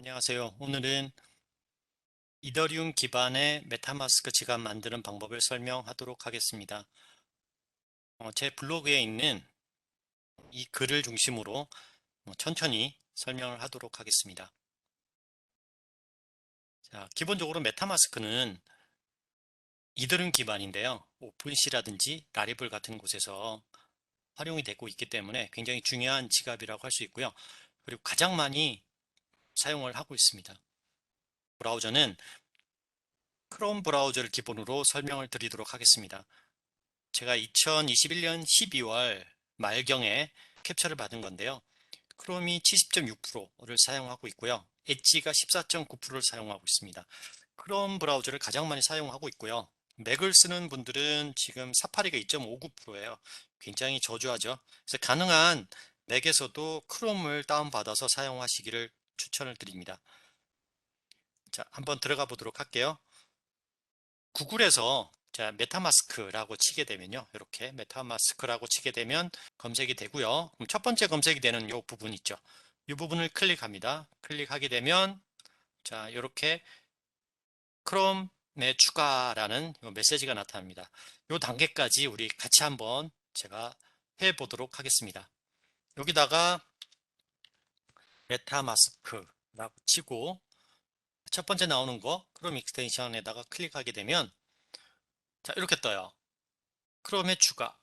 안녕하세요. 오늘은 이더리움 기반의 메타마스크 지갑 만드는 방법을 설명하도록 하겠습니다. 어, 제 블로그에 있는 이 글을 중심으로 어, 천천히 설명을 하도록 하겠습니다. 자, 기본적으로 메타마스크는 이더리움 기반인데요. 오픈시라든지 라리블 같은 곳에서 활용이 되고 있기 때문에 굉장히 중요한 지갑이라고 할 수 있고요. 그리고 가장 많이 사용을 하고 있습니다. 브라우저는 크롬 브라우저를 기본으로 설명을 드리도록 하겠습니다. 제가 2021년 12월 말경에 캡처를 받은 건데요. 크롬이 70.6%를 사용하고 있고요. 엣지가 14.9%를 사용하고 있습니다. 크롬 브라우저를 가장 많이 사용하고 있고요. 맥을 쓰는 분들은 지금 사파리가 2.59%예요. 굉장히 저조하죠. 그래서 가능한 맥에서도 크롬을 다운받아서 사용하시기를 추천을 드립니다. 자, 한번 들어가 보도록 할게요. 구글에서 자, 메타마스크라고 치게 되면요. 이렇게 메타마스크라고 치게 되면 검색이 되고요. 첫 번째 검색이 되는 이 부분 있죠. 이 부분을 클릭합니다. 클릭하게 되면 자, 이렇게 크롬에 추가라는 메시지가 나타납니다. 이 단계까지 우리 같이 한번 제가 해 보도록 하겠습니다. 여기다가 메타마스크라고 치고 첫 번째 나오는 거 크롬 익스텐션에다가 클릭하게 되면 자 이렇게 떠요. 크롬에 추가.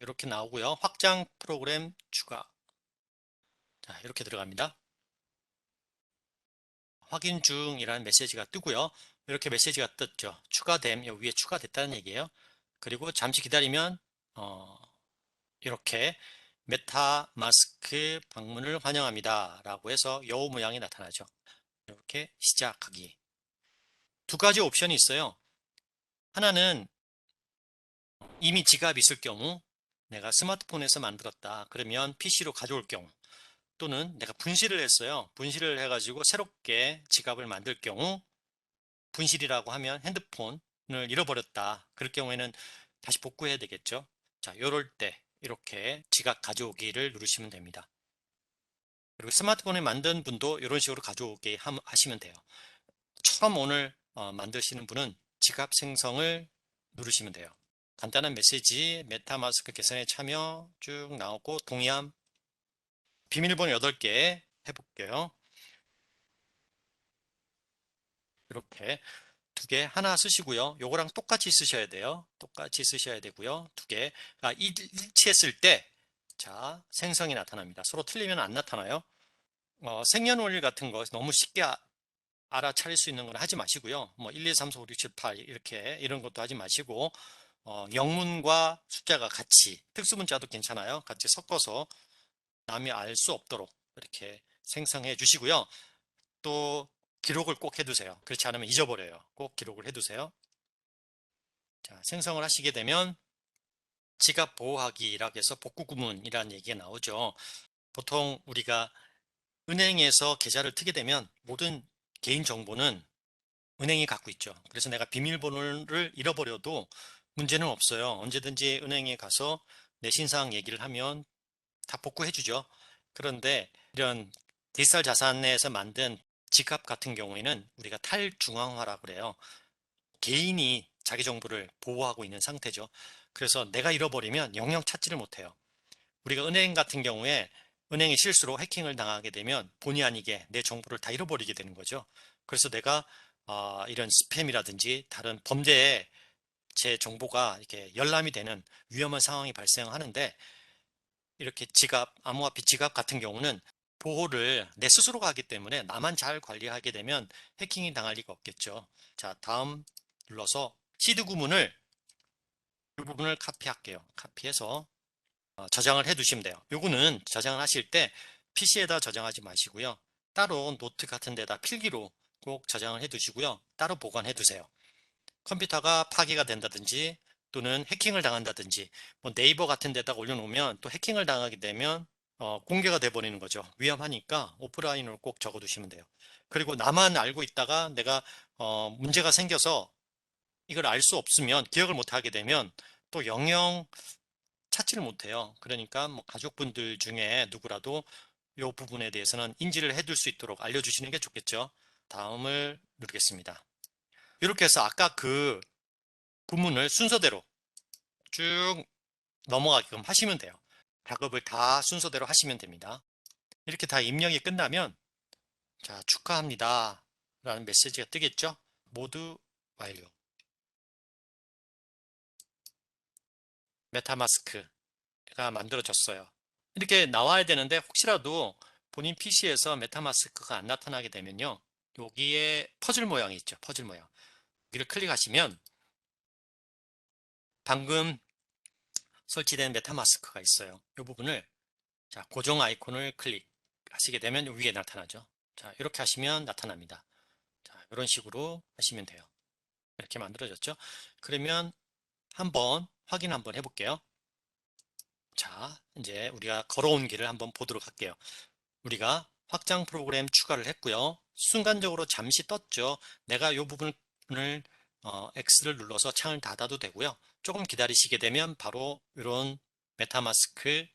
이렇게 나오고요. 확장 프로그램 추가. 자 이렇게 들어갑니다. 확인 중이라는 메시지가 뜨고요. 이렇게 메시지가 떴죠. 추가됨 여기 위에 추가됐다는 얘기예요. 그리고 잠시 기다리면 어, 이렇게 메타마스크 방문을 환영합니다. 라고 해서 여우 모양이 나타나죠. 이렇게 시작하기. 두 가지 옵션이 있어요. 하나는 이미 지갑이 있을 경우 내가 스마트폰에서 만들었다. 그러면 PC로 가져올 경우 또는 내가 분실을 했어요. 분실을 해가지고 새롭게 지갑을 만들 경우 분실이라고 하면 핸드폰을 잃어버렸다. 그럴 경우에는 다시 복구해야 되겠죠. 자, 요럴 때 이렇게 지각 가져오기를 누르시면 됩니다. 그리고 스마트폰에 만든 분도 이런 식으로 가져오게 하시면 돼요. 처음 오늘 어, 만드시는 분은 지갑 생성을 누르시면 돼요. 간단한 메시지, 메타마스크 개선에 참여 쭉 나오고 동의함, 비밀번호 8개 해볼게요. 이렇게 두 개 하나 쓰시고요. 요거랑 똑같이 쓰셔야 돼요. 똑같이 쓰셔야 되고요. 두 개. 아, 일치했을 때, 자, 생성이 나타납니다. 서로 틀리면 안 나타나요. 어, 생년월일 같은 거 너무 쉽게 아, 알아차릴 수 있는 건 하지 마시고요. 뭐 1, 2, 3, 4, 5, 6, 7, 8 이렇게 이런 것도 하지 마시고 어, 영문과 숫자가 같이 특수문자도 괜찮아요. 같이 섞어서 남이 알 수 없도록 이렇게 생성해 주시고요. 또 기록을 꼭 해두세요. 그렇지 않으면 잊어버려요. 꼭 기록을 해두세요. 자, 생성을 하시게 되면 지갑 보호하기라고 해서 복구 구문이라는 얘기가 나오죠. 보통 우리가 은행에서 계좌를 트게 되면 모든 개인 정보는 은행이 갖고 있죠. 그래서 내가 비밀번호를 잃어버려도 문제는 없어요. 언제든지 은행에 가서 내 신상 얘기를 하면 다 복구해 주죠. 그런데 이런 디지털 자산에서 만든 지갑 같은 경우에는 우리가 탈중앙화라고 그래요. 개인이 자기 정보를 보호하고 있는 상태죠. 그래서 내가 잃어버리면 영영 찾지를 못해요. 우리가 은행 같은 경우에 은행의 실수로 해킹을 당하게 되면 본의 아니게 내 정보를 다 잃어버리게 되는 거죠. 그래서 내가 어, 이런 스팸이라든지 다른 범죄에 제 정보가 이렇게 열람이 되는 위험한 상황이 발생하는데 이렇게 지갑, 암호화폐 지갑 같은 경우는 보호를 내 스스로가 하기 때문에 나만 잘 관리하게 되면 해킹이 당할 리가 없겠죠. 자, 다음 눌러서 시드 구문을 이 부분을 카피할게요. 카피해서 어, 저장을 해 두시면 돼요. 요거는 저장을 하실 때 PC에다 저장하지 마시고요. 따로 노트 같은 데다 필기로 꼭 저장을 해 두시고요. 따로 보관해 두세요. 컴퓨터가 파괴가 된다든지 또는 해킹을 당한다든지 뭐 네이버 같은 데다가 올려놓으면 또 해킹을 당하게 되면 어, 공개가 돼 버리는 거죠. 위험하니까 오프라인으로 꼭 적어 두시면 돼요. 그리고 나만 알고 있다가 내가 어, 문제가 생겨서 이걸 알 수 없으면 기억을 못 하게 되면 또 영영 찾지를 못해요. 그러니까 뭐 가족분들 중에 누구라도 이 부분에 대해서는 인지를 해둘 수 있도록 알려주시는 게 좋겠죠. 다음을 누르겠습니다. 이렇게 해서 아까 그 구문을 순서대로 쭉 넘어가게끔 하시면 돼요. 작업을 다 순서대로 하시면 됩니다. 이렇게 다 입력이 끝나면 자 축하합니다 라는 메시지가 뜨겠죠. 모두 완료. 메타마스크가 만들어졌어요. 이렇게 나와야 되는데 혹시라도 본인 PC에서 메타마스크가 안 나타나게 되면요. 여기에 퍼즐 모양이 있죠. 퍼즐 모양. 여기를 클릭하시면 방금 설치된 메타마스크가 있어요. 이 부분을 자 고정 아이콘을 클릭하시게 되면 위에 나타나죠. 자 이렇게 하시면 나타납니다. 자 이런 식으로 하시면 돼요. 이렇게 만들어졌죠. 그러면 한번 확인 한번 해볼게요. 자 이제 우리가 걸어온 길을 한번 보도록 할게요. 우리가 확장 프로그램 추가를 했고요. 순간적으로 잠시 떴죠. 내가 이 부분을 어, X를 눌러서 창을 닫아도 되고요. 조금 기다리시게 되면 바로 이런 메타마스크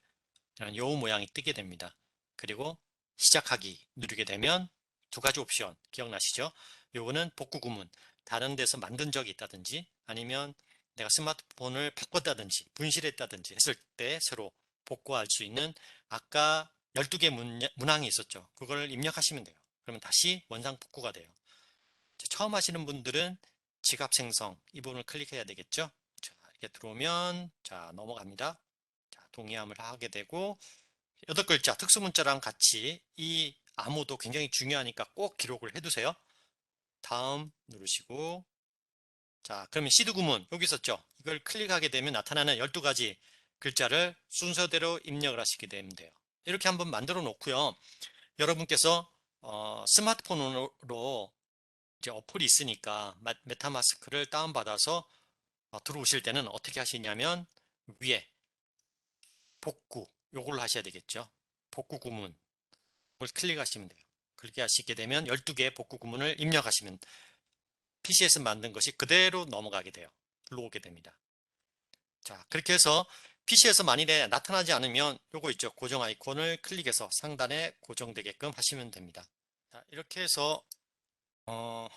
요 모양이 뜨게 됩니다. 그리고 시작하기 누르게 되면 두 가지 옵션 기억나시죠? 요거는 복구 구문 다른 데서 만든 적이 있다든지 아니면 내가 스마트폰을 바꿨다든지 분실했다든지 했을 때 새로 복구할 수 있는 아까 12개 문, 문항이 있었죠. 그걸 입력하시면 돼요. 그러면 다시 원상 복구가 돼요. 처음 하시는 분들은 지갑 생성 이 부분을 클릭해야 되겠죠. 자, 이렇게 들어오면 자 넘어갑니다. 자, 동의함을 하게 되고 여덟 글자 특수 문자랑 같이 이 암호도 굉장히 중요하니까 꼭 기록을 해두세요. 다음 누르시고 자 그러면 시드 구문 여기 있었죠. 이걸 클릭하게 되면 나타나는 12가지 글자를 순서대로 입력을 하시게 되면 돼요. 이렇게 한번 만들어 놓고요. 여러분께서 어, 스마트폰으로 이제 어플이 있으니까 메타마스크를 다운받아서 어, 들어오실 때는 어떻게 하시냐면 위에 복구 요걸로 하셔야 되겠죠. 복구 구문 을 클릭하시면 돼요. 그렇게 하시게 되면 12개의 복구 구문을 입력하시면 PC에서 만든 것이 그대로 넘어가게 돼요. 들어오게 됩니다. 자, 그렇게 해서 PC에서 만일에 나타나지 않으면 요거 있죠. 고정 아이콘을 클릭해서 상단에 고정되게끔 하시면 됩니다. 자, 이렇게 해서 어,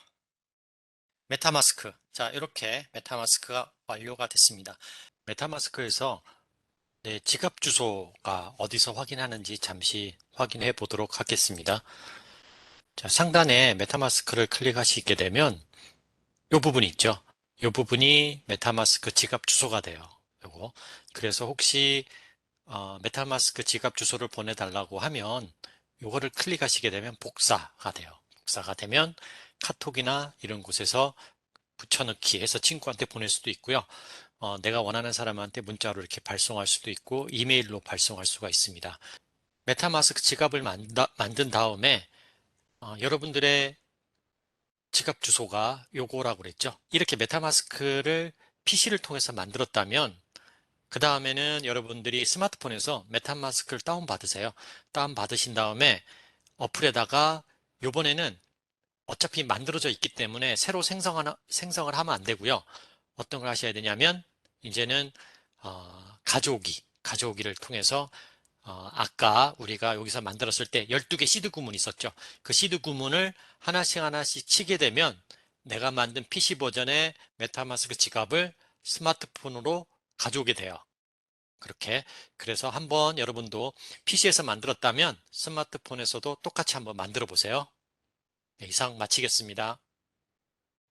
메타마스크 자 이렇게 메타마스크가 완료가 됐습니다. 메타마스크에서 내 지갑 주소가 어디서 확인하는지 잠시 확인해 보도록 하겠습니다. 자, 상단에 메타마스크를 클릭하시게 되면 이 부분이 있죠. 이 부분이 메타마스크 지갑 주소가 돼요. 요거. 그래서 혹시 어, 메타마스크 지갑 주소를 보내달라고 하면 요거를 클릭하시게 되면 복사가 돼요. 복사가 되면 카톡이나 이런 곳에서 붙여넣기 해서 친구한테 보낼 수도 있고요. 어, 내가 원하는 사람한테 문자로 이렇게 발송할 수도 있고 이메일로 발송할 수가 있습니다. 메타마스크 지갑을 만다, 만든 다음에 어, 여러분들의 지갑 주소가 요거라고 그랬죠. 이렇게 메타마스크를 PC를 통해서 만들었다면 그 다음에는 여러분들이 스마트폰에서 메타마스크를 다운받으세요. 다운받으신 다음에 어플에다가 요번에는 어차피 만들어져 있기 때문에 새로 생성하나, 생성을 하면 안 되고요. 어떤 걸 하셔야 되냐면 이제는 어, 가져오기, 가져오기를 통해서 어, 아까 우리가 여기서 만들었을 때 12개 시드 구문이 있었죠. 그 시드 구문을 하나씩 하나씩 치게 되면 내가 만든 PC 버전의 메타마스크 지갑을 스마트폰으로 가져오게 돼요. 그렇게 그래서 한번 여러분도 PC에서 만들었다면 스마트폰에서도 똑같이 한번 만들어 보세요. 네, 이상 마치겠습니다.